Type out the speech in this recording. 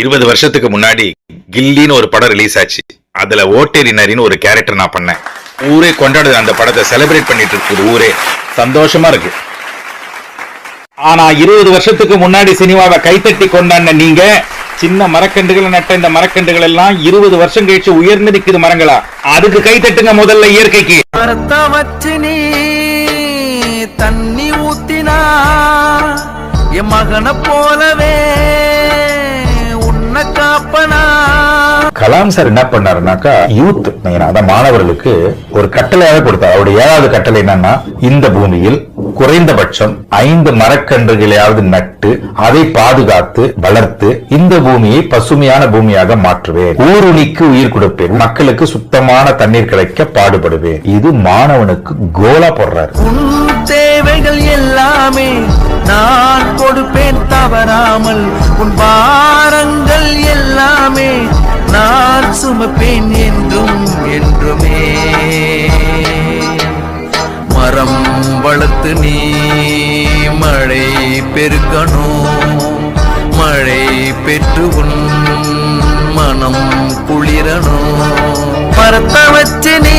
இருபது வருஷத்துக்கு முன்னாடி கில்லின்னு ஒரு படம் ரிலீஸ் ஆச்சு. அதுல ஓட்டேரினரின்னு ஒரு கேரக்டர் நான் பண்ணேன். ஊரே கொண்டாடுது அந்த படத்தை செலிப்ரேட் பண்ணிட்டு இருக்குது ஊரே. சந்தோஷமா இருக்கு. ஆனா இருபது வருஷத்துக்கு முன்னாடி சினிமாவை கைத்தட்டி கொண்டாடின நீங்க சின்ன மரக்கண்டுகளை நட்ட இந்த மரக்கண்டுகள் எல்லாம் இருபது வருஷம் கழிச்சு உயர்ந்து நிக்குது மரங்களா? அதுக்கு கைத்தட்டுங்க முதல்ல இயற்கைக்கு. தண்ணி ஊத்தினா என் மகனை போலவே கலாம் சார் என்ன பண்ணாருனாக்கா யூத் அதான் மாணவர்களுக்கு ஒரு கட்டளையாக கொடுத்தார். அவருடைய ஏழாவது கட்டளை என்னன்னா இந்த பூமியில் குறைந்தபட்சம் ஐந்து மரக்கன்றுகளையாவது நட்டு அதை பாதுகாத்து வளர்த்து இந்த பூமியை பசுமையான பூமியாக மாற்றுவேன். ஊருணிக்கு உயிர் கொடுப்பேன். மக்களுக்கு சுத்தமான தண்ணீர் கிடைக்க பாடுபடுவேன். இது மாணவனுக்கு கோலா போடுறாரு. தேவைகள் எல்லாமே நான் கொடுப்பேன் தவறாமல் உன் சுமப்பேன் என்றும் என்றுமே. மரம் வளர்த்து நீ மழை பெருக்கணும் மழை பெற்று உன் மனம் குளிரணும் மரத்தை வச்சு நீ